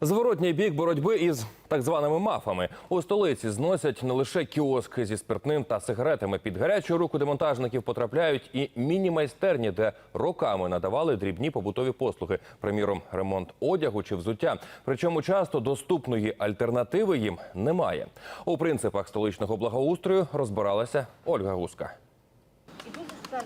Зворотній бік боротьби із так званими мафами у столиці зносять не лише кіоски зі спиртним та сигаретами. Під гарячу руку демонтажників потрапляють і міні-майстерні, де роками надавали дрібні побутові послуги, приміром, ремонт одягу чи взуття. Причому часто доступної альтернативи їм немає. У принципах столичного благоустрою розбиралася Ольга Гуска.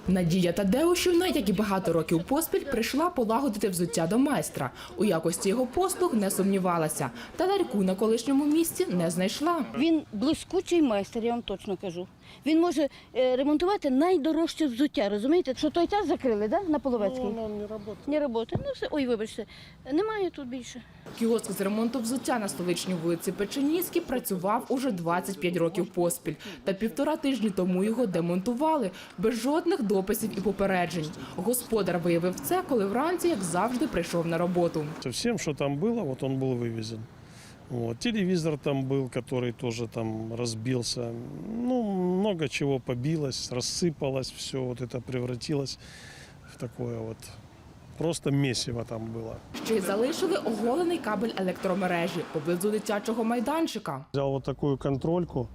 Надія Тадеушівна, як і багато років поспіль, прийшла полагодити взуття до майстра. У якості його послуг не сумнівалася. Та ларьку на колишньому місці не знайшла. Він блискучий майстер, я вам точно кажу. Він може е, ремонтувати найдорожче взуття, розумієте? Що той час закрили, да? на Половецький? Ну, не работает. Не роботи. Ну все, ой, вибачте, немає тут більше. Кіоск з ремонту взуття на столичній вулиці Печеніській працював уже 25 років поспіль. Та півтора тижні тому його демонтували без жодних дописів і попереджень. Господар виявив це, коли вранці, як завжди, прийшов на роботу. Всем, что там было, вот он был вывезен. Вот. Телевизор там был, который тоже там разбился. Ну, много чего побилось, рассыпалось, все вот это превратилось в такое вот просто месиво там было. Ще й залишили оголений кабель електромережі поблизу дитячого майданчика. Взял вот такую контрольку.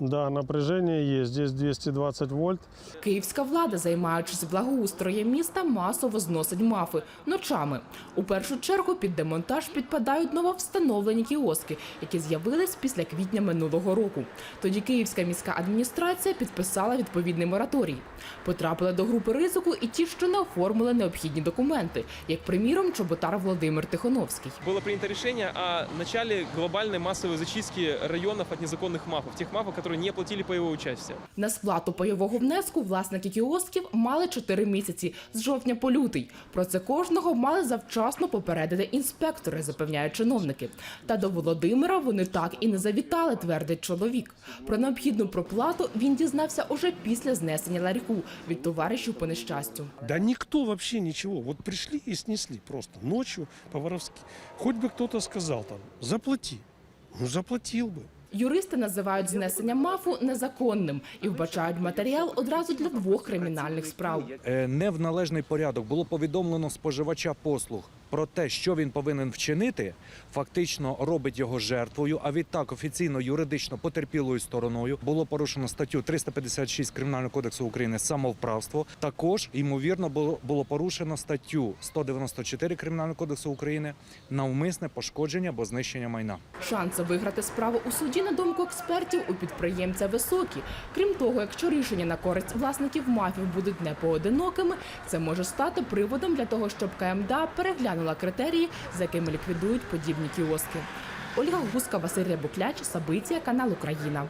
Да, напряжение есть. Здесь 220 вольт. Київська влада, займаючись благоустроєм міста, масово зносить мафи ночами. У першу чергу під демонтаж підпадають нововстановлені кіоски, які з'явились після квітня минулого року. Тоді Київська міська адміністрація підписала відповідний мораторій. Потрапили до групи ризику і ті, що не оформили необхідні документи, як приміром чоботар Володимир Тихоновський. было принято решение о начале глобальной массовой зачистки районов от незаконных мафов, тех мафов, которые не платили паевое участие. На сплату пайового внеску власники кіосків мали 4 місяці з жовтня по лютий. Про це кожного мали завчасно попередити інспектори, запевняють чиновники. Та до Володимира вони так і не завітали, твердить чоловік. Про необхідну проплату він дізнався уже після знесення ларьку від товаришів по нещастю. Да никто вообще ничего. Вот пришли и снесли просто ночью по-воровски. Хоть бы кто-то сказал там, заплати. Ну, заплатил бы. Юристи називають знесення мафу незаконним і вбачають матеріал одразу для двох кримінальних справ. Е, не в належний порядок було повідомлено споживача послуг про те, що він повинен вчинити, фактично робить його жертвою. А відтак офіційно юридично потерпілою стороною було порушено статтю 356 Кримінального кодексу України самовправство. Також ймовірно було, було порушено статтю 194 Кримінального кодексу України навмисне пошкодження або знищення майна. Шанси виграти справу у суді, на думку експертів, у підприємця високі. Крім того, якщо рішення на користь власників мафів будуть не поодинокими, це може стати приводом для того, щоб КМДА переглянула критерії, за якими ліквідують подібні кіоски. Ольга Гуска, Василь Рябукляч, Сабиція, канал Україна.